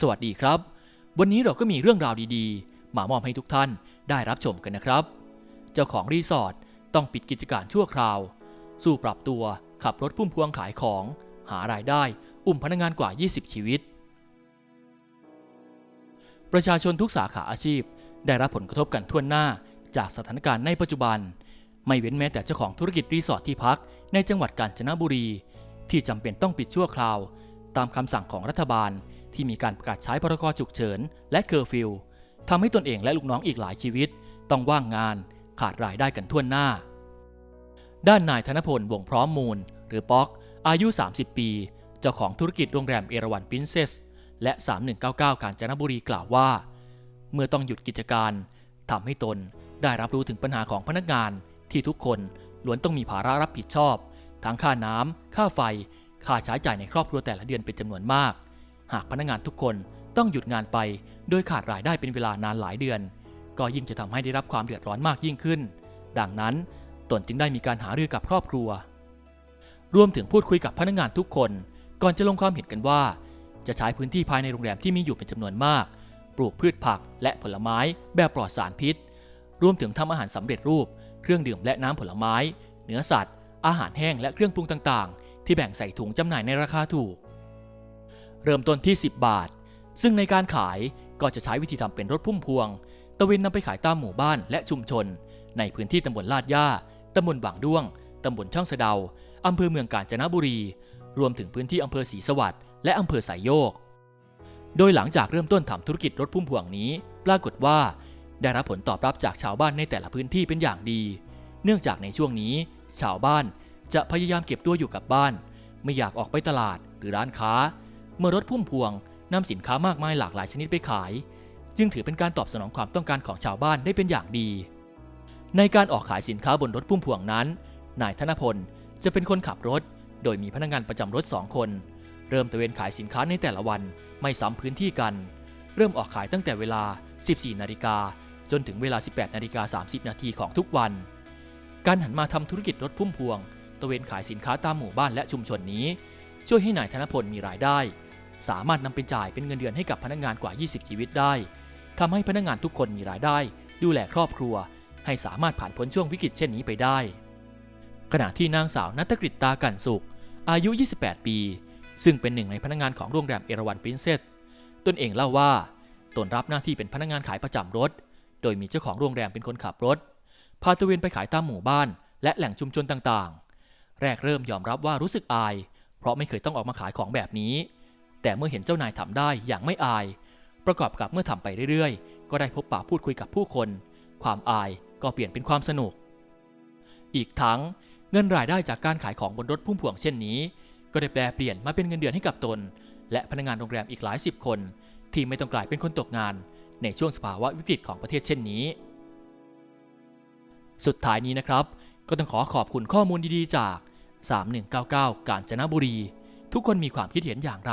สวัสดีครับ วันนี้เราก็มีเรื่องราวดีๆ มามอบให้ทุกท่านได้รับชมกันนะครับ เจ้าของรีสอร์ทต้องปิดกิจการชั่วคราว สู้ปรับตัวขับรถพุ่มพวงขายของ หารายได้อุ้มพนักงานกว่า 20 ชีวิต ประชาชนทุกสาขาอาชีพ ได้รับผลกระทบกันทั่วหน้าจากสถานการณ์ในปัจจุบัน ไม่เว้นแม้แต่เจ้าของธุรกิจรีสอร์ทที่พักในจังหวัดกาญจนบุรี ที่จำเป็นต้องปิดชั่วคราว ตามคำสั่งของรัฐบาล ที่มีการประกาศใช้พรกฉุกเฉิน และเคอร์ฟิวทำให้ตนเองและลูกน้องอีกหลายชีวิต ต้องว่างงานขาดรายได้กันทั่วหน้า ด้านนายธนพลวงพร้อมมูล หรือป๊อก อายุ 30 ปี เจ้าของธุรกิจโรงแรมเอราวันปรินเซสและ 3199 กาญจนบุรีกล่าวว่า เมื่อต้องหยุดกิจการทำให้ตนได้รับรู้ถึงปัญหาของพนักงานที่ทุกคนล้วนต้องมีภาระรับผิดชอบ ทั้งค่าน้ำค่าไฟ ค่าใช้จ่ายในครอบครัวแต่ละเดือนเป็นจำนวนมาก หากพนักงานทุกคนต้องหยุดงานไป โดยขาดรายได้เป็นเวลานานหลายเดือน ก็ยิ่งจะทำให้ได้รับความเดือดร้อนมากยิ่งขึ้น ดังนั้นตนจึงได้มีการหารือกับครอบครัว รวมถึงพูดคุยกับพนักงานทุกคน ก่อนจะลงความเห็นกันว่า จะใช้พื้นที่ภายในโรงแรมที่มีอยู่เป็นจำนวนมาก ปลูกพืชผักและผลไม้แบบปลอดสารพิษ รวมถึงทำอาหารสำเร็จรูป เครื่องดื่มและน้ำผลไม้ เนื้อสัตว์ อาหารแห้งและเครื่องปรุงต่างๆ ที่แบ่งใส่ถุงจำหน่ายในราคาถูก เริ่มต้นที่ 10 บาท ซึ่งในการขายก็จะใช้วิธีทำเป็นรถพุ่มพวง ตะเวนนำไปขายตามหมู่บ้านและชุมชน ในพื้นที่ตำบลลาดย่าตำบลบางด้วงตำบลช่องสะเดาอำเภอเมืองกาญจนบุรี รวมถึงพื้นที่อำเภอศรีสวัสดิ์และอำเภอสายโยก โดยหลังจากเริ่มต้นทำธุรกิจรถพุ่มพวงนี้ ปรากฏว่า ได้รับผลตอบรับจากชาวบ้านในแต่ละพื้นที่เป็นอย่างดี เนื่องจากในช่วงนี้ ชาวบ้านจะพยายามเก็บตัวอยู่กับบ้าน ไม่อยากออกไปตลาดหรือร้านค้า เมื่อรถพุ่มพวงนำสินค้ามากมายหลากหลายชนิดไปขาย จึงถือเป็นการตอบสนองความต้องการของชาวบ้านได้เป็นอย่างดี ในการออกขายสินค้าบนรถพุ่มพวงนั้น นายธนพลจะเป็นคนขับรถ โดยมีพนักงานประจำรถ2คน เริ่มตระเวนขายสินค้าในแต่ละวันไม่ซ้ำพื้นที่กัน เริ่มออกขายตั้งแต่เวลา 14 นาฬิกาจนถึงเวลา 18 นาฬิกา 30 นาทีของทุกวัน การหันมาทำธุรกิจรถพุ่มพวงตระเวนขายสินค้าตามหมู่บ้านและชุมชนนี้ ช่วยให้นายธนพลมีรายได้ สามารถนำไปจ่ายเป็นเงินเดือนให้กับพนักงานกว่า 20 ชีวิตได้ทำให้พนักงานทุกคนมีรายได้ ดูแลครอบครัว ให้สามารถผ่านพ้นช่วงวิกฤตเช่นนี้ไปได้ ขณะที่นางสาวนัตกฤตตากันสุข อายุ 28 ปี ซึ่งเป็นหนึ่งในพนักงานของโรงแรมเอราวันปรินเซสตนเองเล่าว่าตนรับหน้าที่เป็นพนักงานขายประจำรถ โดยมีเจ้าของโรงแรมเป็นคนขับรถ พาตระเวนไปขายตามหมู่บ้าน และแหล่งชุมชนต่างๆ แรกเริ่มยอมรับว่ารู้สึกอาย เพราะไม่เคยต้องออกมาขายของแบบนี้ แต่เมื่อเห็นเจ้านายทำได้อย่างไม่อาย ประกอบกับเมื่อทำไปเรื่อยๆ ก็ได้พบปะพูดคุยกับผู้คน ความอายก็เปลี่ยนเป็นความสนุก อีกทั้งเงินรายได้จากการขายของบนรถพุ่มพวงเช่นนี้ ก็ได้แปลเปลี่ยนมาเป็นเงินเดือนให้กับตน และพนักงานโรงแรมอีกหลายสิบคน ที่ไม่ต้องกลายเป็นคนตกงาน ในช่วงสภาวะวิกฤตของประเทศเช่นนี้ สุดท้ายนี้นะครับ ก็ต้องขอขอบคุณข้อมูลดีๆจาก 3199 กาญจนบุรี ทุกคนมีความคิดเห็นอย่างไร